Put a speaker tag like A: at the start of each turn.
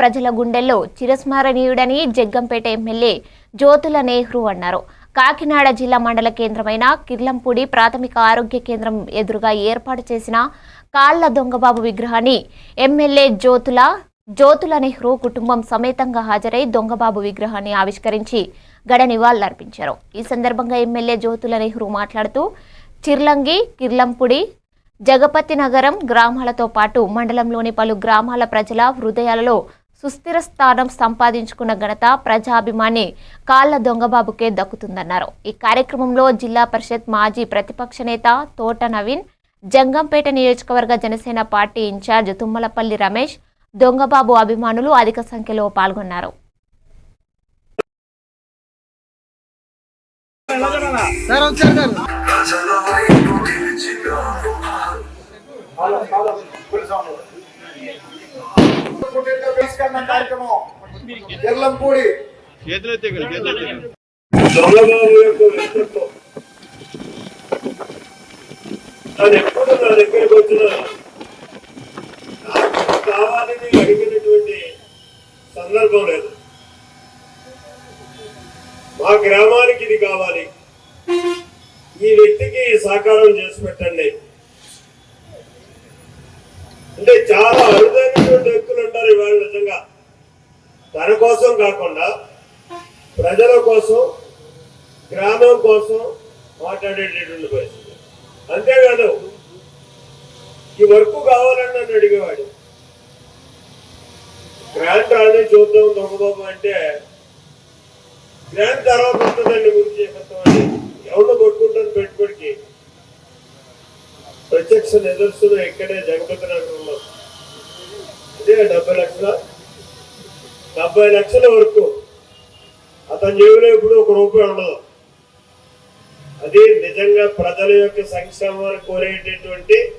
A: ప్రజల గుండెల్లో చిరస్మరణీయుడని జగ్గంపేట ఎమ్మెల్యే జ్యోతుల నెహ్రూ అన్నారు. కాకినాడ జిల్లా మండల కేంద్రమైన కిర్లంపూడి ప్రాథమిక ఆరోగ్య కేంద్రం ఎదురుగా ఏర్పాటు చేసిన కాళ్ళ దొంగబాబు విగ్రహాన్ని ఎమ్మెల్యే జ్యోతుల జ్యోతుల నెహ్రూ కుటుంబం సమేతంగా హాజరై దొంగబాబు విగ్రహాన్ని ఆవిష్కరించి గడ నివాళులర్పించారు ఈ సందర్భంగా ఎమ్మెల్యే జ్యోతుల నెహ్రూ మాట్లాడుతూ చిర్లంగి కిర్లంపుడి జగపతి నగరం గ్రామాలతో పాటు మండలంలోని పలు గ్రామాల ప్రజల హృదయాలలో సుస్థిర స్థానం సంపాదించుకున్న ఘనత ప్రజాభిమాని కాళ్ళ దొంగబాబుకే దక్కుతుందన్నారు. ఈ కార్యక్రమంలో జిల్లా పరిషత్ మాజీ ప్రతిపక్ష నేత తోట నవీన్ జంగంపేట నియోజకవర్గ జనసేన పార్టీ ఇన్ఛార్జ్ తుమ్మలపల్లి రమేష్ దొంగబాబు అభిమానులు అధిక సంఖ్యలో పాల్గొన్నారు.
B: బహిష్కరణ కార్యక్రమం. ఎర్లంపూడి.
C: చంద్రబాబు యొక్క వ్యక్తిత్వం అది ఎప్పుడు నా దగ్గరికి వచ్చిన కావాలని అడిగినటువంటి సందర్భం లేదు మా గ్రామానికి ఇది కావాలి. ఈ వ్యక్తికి సహకారం చేసి పెట్టండి. అంటే చాలా అరుదైనటువంటి వ్యక్తులు వాళ్ళు నిజంగా తన కోసం కాకుండా ప్రజల కోసం గ్రామం కోసం మాట్లాడేటటువంటి పరిస్థితి. అంతేకాదు ఈ వర్క్ కావాలని నన్ను అడిగేవాడు. గ్రాంట్ రాని చూద్దాం దొంగబాబు అంటే గ్రాంట్ తర్వాత ఉంటుందండి ముందు చేపడతామని ఎవరిని కొట్టుకుంటాను పెట్టుబడికి. ప్రత్యక్ష నిదర్శనం ఇక్కడే జగపతి నగరంలో. డెబ్బై లక్షల డెబ్బై లక్షల వరకు అతని జేబులో ఇప్పుడు ఒక రూపాయి ఉండదు. అది నిజంగా ప్రజల యొక్క సంక్షేమాన్ని కోరేటటువంటి